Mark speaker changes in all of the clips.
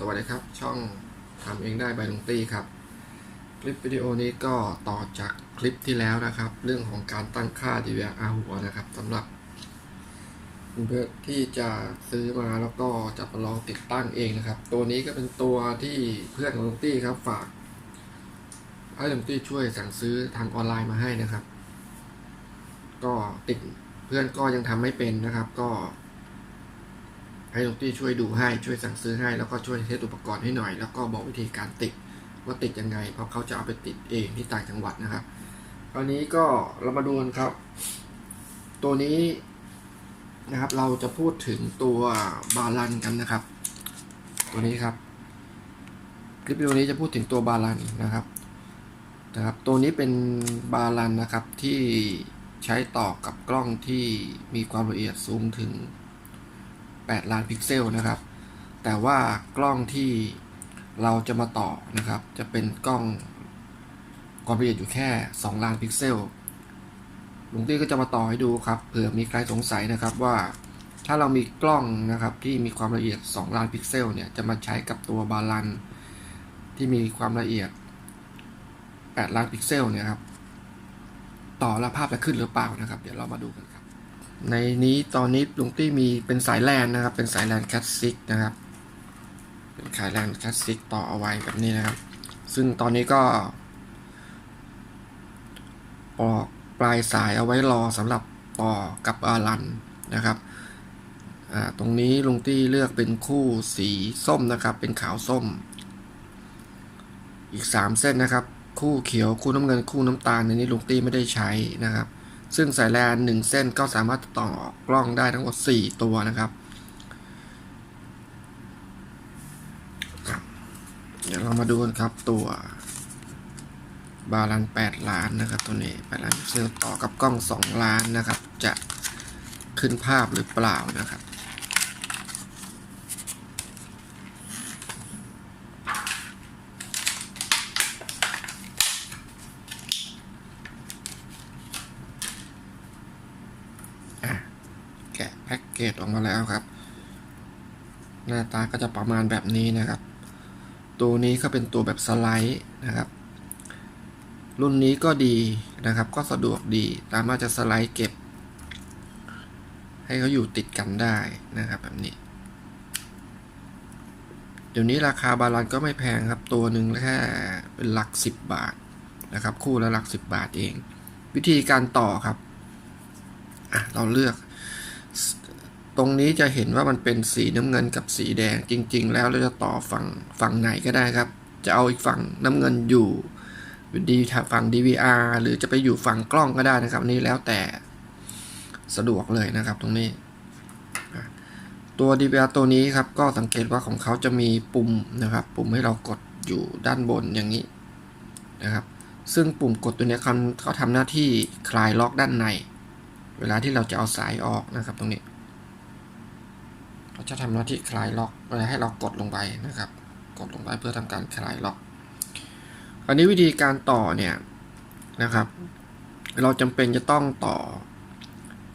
Speaker 1: สวัสดีครับ ช่องทำเองได้ใบลงตี้ครับ คลิปวิดีโอนี้ก็ต่อจากคลิปที่แล้วนะครับ เรื่องของการตั้งค่า DVR หัวนะครับสำหรับเพื่อที่จะซื้อมาแล้วก็จะมาลองติดตั้งเองนะครับ ตัวนี้ก็เป็นตัวที่เพื่อนของลงตี้ครับฝากให้ลงตี้ช่วยสั่งซื้อทางออนไลน์มาให้นะครับ ก็ติดเพื่อนก็ยังทำไม่เป็นนะครับ ก็ ให้ลุงตี้ช่วยดูให้ช่วยสั่งซื้อให้แล้วก็ช่วยเทสอุปกรณ์ให้หน่อย แล้วก็บอกวิธีการติดว่าติดยังไง เพราะเขาจะเอาไปติดเองที่ต่างจังหวัดนะครับคราวนี้ก็เรามาดูกันครับ ตัวนี้นะครับเราจะพูดถึงตัวบาลันกันนะครับ ตัวนี้ครับคลิปวิดีโอนี้จะพูดถึงตัวบาลันนะครับนะครับ ตัวนี้เป็นบาลันนะครับที่ใช้ต่อกับกล้องที่มีความละเอียดสูงถึง 8 ล้านพิกเซลนะครับ แต่ว่ากล้องที่เราจะมาต่อนะครับ จะเป็นกล้องความละเอียดอยู่แค่ 2 ล้านพิกเซลลุงตี้ก็จะมาต่อให้ดูครับ เผื่อมีใครสงสัยนะครับว่า ถ้าเรามีกล้องนะครับที่มีความละเอียด 2 ล้านพิกเซลเนี่ยจะมาใช้กับตัวบาลันที่มีความละเอียด 8 ล้านพิกเซลเนี่ยครับ ต่อแล้วภาพจะขึ้นหรือเปล่านะครับ เดี๋ยวเรามาดูกันครับ ในนี้ตอนนี้ลุงตี้มีเป็นสายแลนนะครับ เป็นสายแลนคลาสสิกนะครับ เป็นสายแลนคลาสสิกต่อเอาไว้แบบนี้นะครับ ซึ่งตอนนี้ก็ปอกปลายสายเอาไว้รอสำหรับต่อกับอารันนะครับตรงนี้ลุงตี้เลือกเป็นคู่สีส้มนะครับ เป็นขาวส้ม อีก 3 เส้นนะครับ คู่เขียวคู่น้ำเงินคู่น้ำตาลในนี้ลุงตี้ไม่ได้ใช้นะครับ ซึ่งสายแลนหนึ่งเส้นก็สามารถต่อกล้องได้ทั้งหมด 4 ตัวนะครับ เดี๋ยวเรามาดูกันครับตัวบาลาน8ล้านนะครับ ตัวนี้8ล้านพิกเซลต่อกับกล้อง 2 ล้านนะครับ จะขึ้นภาพหรือเปล่านะครับ อะแกะแพ็ก เกจออกมาแล้วครับ หน้าตาก็จะประมาณแบบนี้นะครับ ตัวนี้ก็เป็นตัวแบบสไลด์นะครับ รุ่นนี้ก็ดีนะครับ ก็สะดวกดีสามารถจะสไลด์เก็บ ให้เขาอยู่ติดกันได้นะครับแบบนี้ เดี๋ยวนี้ราคาบาลานก็ไม่แพงครับ ตัวหนึ่งแค่เป็นหลัก 10 บาทนะครับ คู่ละหลัก 10 บาทเอง วิธีการต่อครับอะเราเลือก ตรงนี้จะเห็นว่ามันเป็นสีน้ำเงินกับสีแดงจริง ๆ แล้วเราจะต่อฝั่งฝั่งไหนก็ได้ครับ จะเอาอีกฝั่งน้ำเงินอยู่ดีฝั่ง DVR หรือจะไปอยู่ฝั่งกล้องก็ได้นะครับอันนี่แล้วแต่สะดวกเลยนะครับตรงนี้ ตัว DVR ตัวนี้ครับก็สังเกตว่าของเขาจะมีปุ่มนะครับ ปุ่มให้เรากดอยู่ด้านบนอย่างนี้นะครับ ซึ่งปุ่มกดตัวนี้เขาเขาทำหน้าที่คลายล็อกด้านใน เวลาที่เราจะเอาสายออกนะครับตรงนี้ เขาจะทำหน้าที่คลายล็อกเวลาให้เรากดลงไปนะครับ กดลงไปเพื่อทำการคลายล็อกคราวนี้วิธีการต่อเนี่ยนะครับ เราจำเป็นจะต้องต่อ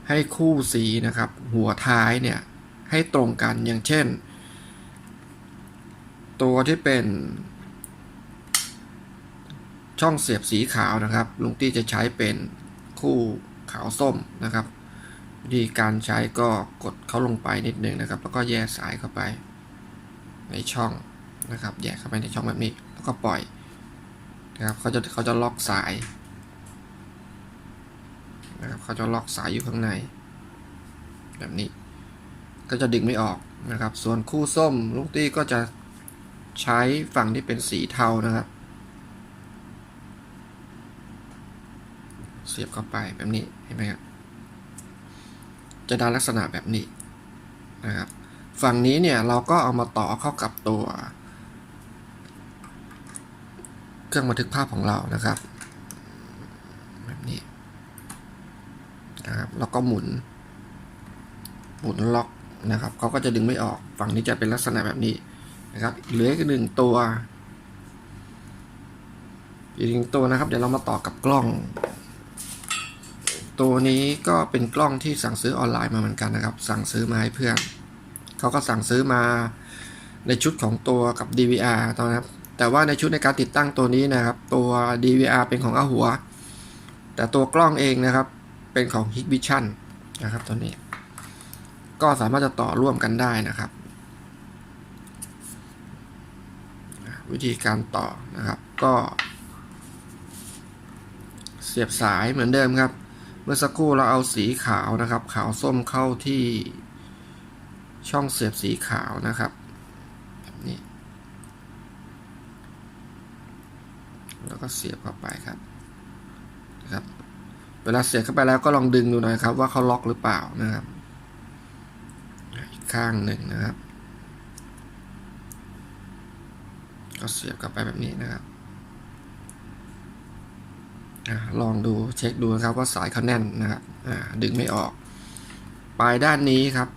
Speaker 1: ให้คู่สีนะครับ หัวท้ายเนี่ยให้ตรงกันอย่างเช่น ตัวที่เป็นช่องเสียบสีขาวนะครับ ลุงตี้จะใช้เป็นคู่ขาวส้มนะครับ วิธีการใช้ก็กดเข้าลงไปนิดนึงนะครับ แล้วก็แยกสายเข้าไปในช่องนะครับแยกเข้าไปในช่องแบบนี้ แล้วก็ปล่อยนะครับเขาจะเขาจะล็อกสายนะครับเขาจะล็อกสายอยู่ข้างใน แบบนี้ ก็จะดึงไม่ออกนะครับ ส่วนคู่ส้มลุงตี้ก็จะใช้ฝั่งที่เป็นสีเทานะครับ เสียบเข้าไปแบบนี้เห็นไหมครับ จะได้ลักษณะแบบนี้นะครับ ฝั่งนี้เนี่ยเราก็เอามาต่อเข้ากับตัว เครื่องบันทึกภาพของเรานะครับ แบบนี้นะครับแล้วก็หมุน หมุนล็อกนะครับเขาก็จะดึงไม่ออก ฝั่งนี้จะเป็นลักษณะแบบนี้นะครับเหลืออีกหนึ่งตัวอีกหนึ่งตัวนะครับ เดี๋ยวเรามาต่อกับกล้อง ตัวนี้ก็เป็นกล้องที่สั่งซื้อออนไลน์มาเหมือนกันนะครับ สั่งซื้อมาให้เพื่อนเขาก็สั่งซื้อมาในชุดของตัวกับ DVR ตอนนะครับ แต่ว่าในชุดในการติดตั้งตัวนี้นะครับ ตัว DVR เป็นของอาหัว แต่ตัวกล้องเองนะครับ เป็นของ Hikvision นะครับตัวนี้ ก็สามารถจะต่อร่วมกันได้นะครับ วิธีการต่อนะครับ ก็ เสียบสายเหมือนเดิมครับ เมื่อสักครู่เราเอาสีขาวนะครับ ขาวส้มเข้าที่ช่องเสียบสีขาวนะครับแบบนี้แล้วก็เสียบเข้าไปครับนะครับ เวลาเสียบเข้าไปแล้วก็ลองดึงดูหน่อยครับ ว่าเขาล็อกหรือเปล่านะครับอีกข้างหนึ่งนะครับ ก็เสียบเข้าไปแบบนี้นะครับ ลองดูเช็คดูนะครับว่าสายเขาแน่นนะครับดึงไม่ออก ปลายด้านนี้ครับ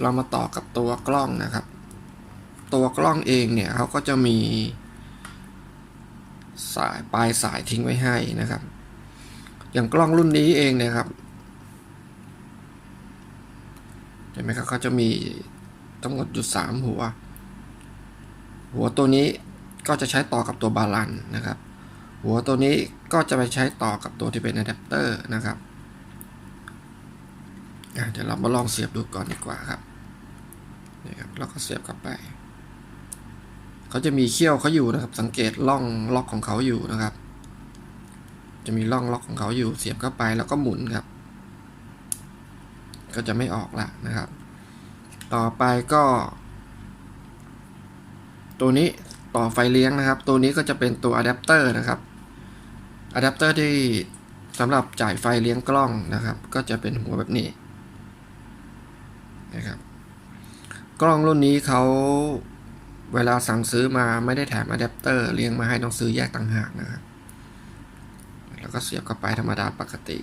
Speaker 1: เรามาต่อกับตัวกล้องนะครับ ตัวกล้องเองเนี่ยเขาก็จะมี สายปลายสายทิ้งไว้ให้นะครับ อย่างกล้องรุ่นนี้เองนะครับเห็นไหมครับเขาจะมีทั้งหมดอยู่สามหัว หัวตัวนี้ ก็จะใช้ต่อกับตัวบาลันนะครับ หัวตัวนี้ก็จะไปใช้ต่อกับตัวที่เป็นอะแดปเตอร์นะครับเดี๋ยวเรามาลองเสียบดูก่อนดีกว่าครับนี่ครับแล้วก็เสียบเข้าไปเขาจะมีเขี้ยวเขาอยู่นะครับ สังเกตล่องล็อกของเขาอยู่นะครับ จะมีล่องล็อกของเขาอยู่ เสียบเข้าไปแล้วก็หมุนครับ ก็จะไม่ออกละนะครับ ต่อไปก็ ตัวนี้ ต่อไฟเลี้ยงนะครับ ตัวนี้ก็จะเป็นตัวอะแดปเตอร์นะครับอะแดปเตอร์ที่สำหรับจ่ายไฟเลี้ยงกล้องนะครับ ก็จะเป็นหัวแบบนี้นะครับ กล้องรุ่นนี้เขาเวลาสั่งซื้อมาไม่ได้แถมอะแดปเตอร์เลี้ยงมาให้ต้องซื้อแยกต่างหากนะครับแล้วก็เสียบเข้าไปธรรมดาปกติ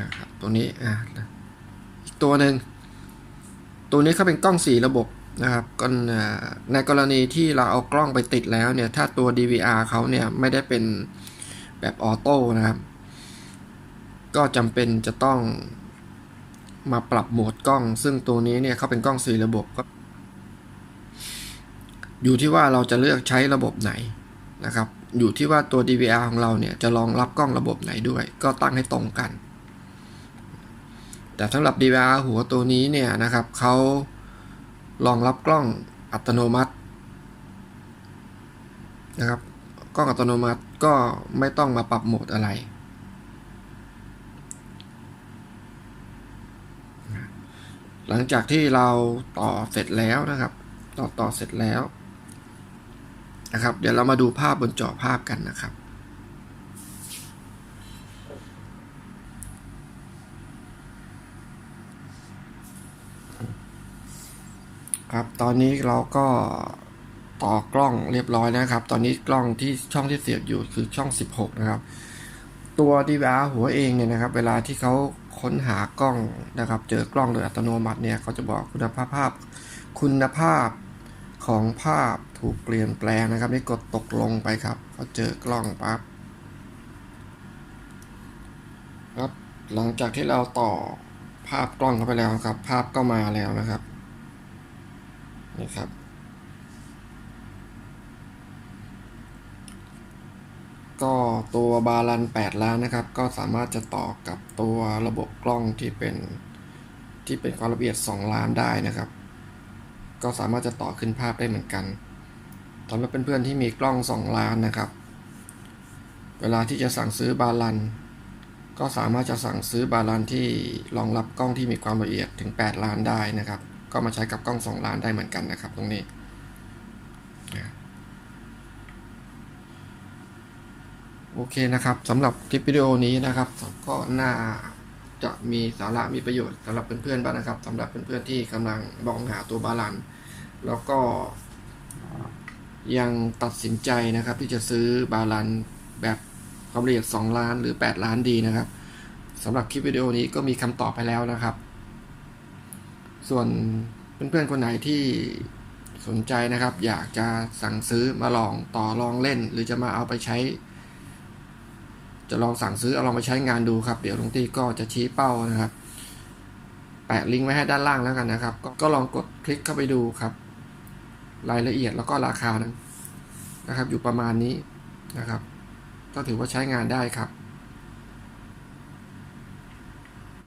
Speaker 1: นะครับตัวนี้อะอีกตัวหนึ่งตัวนี้เขาเป็นกล้องสีระบบ นะครับก็ในกรณีที่เราเอากล้องไปติดแล้วเนี่ย ถ้าตัว DVR เขาเนี่ยไม่ได้เป็นแบบออโต้นะครับ ก็จำเป็นจะต้องมาปรับโหมดกล้อง ซึ่งตัวนี้เนี่ยเขาเป็นกล้องสี่ระบบก็อยู่ที่ว่าเราจะเลือกใช้ระบบไหนนะครับ อยู่ที่ว่าตัว DVR ของเราเนี่ยจะรองรับกล้องระบบไหนด้วย ก็ตั้งให้ตรงกัน แต่สำหรับ DVR หัวตัวนี้เนี่ยนะครับเขา รองรับกล้องอัตโนมัตินะครับกล้องอัตโนมัติก็ไม่ต้องมาปรับโหมดอะไร หลังจากที่เราต่อเสร็จแล้วนะครับ ต่อต่อเสร็จแล้วนะครับ เดี๋ยวเรามาดูภาพบนจอภาพกันนะครับ ครับ ตอนนี้เราก็ต่อกล้องเรียบร้อยนะครับ ตอนนี้กล้องที่ช่องที่เสียบอยู่คือช่อง 16 นะครับ ตัว DVR หัวเองเนี่ยนะครับ เวลาที่เขาค้นหากล้องนะครับ เจอกล้องโดยอัตโนมัติเนี่ยเขาจะบอกคุณภาพภาพ คุณภาพของภาพถูกเปลี่ยนแปลงนะครับนี่กดตกลงไปครับเขาเจอกล้องปั๊บครับ หลังจากที่เราต่อภาพกล้องเข้าไปแล้วครับ ภาพก็มาแล้วนะครับ นี่ครับ ก็ตัวบาลัน8ล้านนะครับ ก็สามารถจะต่อกับตัวระบบกล้องที่เป็นที่เป็นความละเอียด 2 ล้านได้นะครับ ก็สามารถจะต่อขึ้นภาพได้เหมือนกันสำหรับเพื่อนๆที่มีกล้อง 2 ล้านนะครับ เวลาที่จะสั่งซื้อบาลันก็สามารถจะสั่งซื้อบาลันที่รองรับกล้องที่มีความละเอียดถึง 8 ล้านได้นะครับ ก็มาใช้กับกล้อง2ล้านได้เหมือนกันนะครับ ตรงนี้โอเคนะครับสำหรับคลิปวิดีโอนี้นะครับ ก็น่าจะมีสาระมีประโยชน์สำหรับเพื่อนๆบ้างนะครับสำหรับเพื่อนๆที่กำลังมองหาตัวบาลันแล้วก็ยังตัดสินใจนะครับ ที่จะซื้อบาลันแบบความละเอียด 2 ล้านหรือ 8 ล้านดีนะครับสำหรับคลิปวิดีโอนี้ก็มีคำตอบไปแล้วนะครับ ส่วนเพื่อนๆคนไหนที่สนใจนะครับ อยากจะสั่งซื้อมาลองต่อลองเล่น หรือจะมาเอาไปใช้ จะลองสั่งซื้อเอาลองไปใช้งานดูครับ เดี๋ยวลุงตี้ก็จะชี้เป้านะครับ แปะลิงก์ไว้ให้ด้านล่างแล้วกันนะครับก็ก็ลองกดคลิกเข้าไปดูครับ รายละเอียดแล้วก็ราคานะครับ อยู่ประมาณนี้นะครับ ก็ถือว่าใช้งานได้ครับ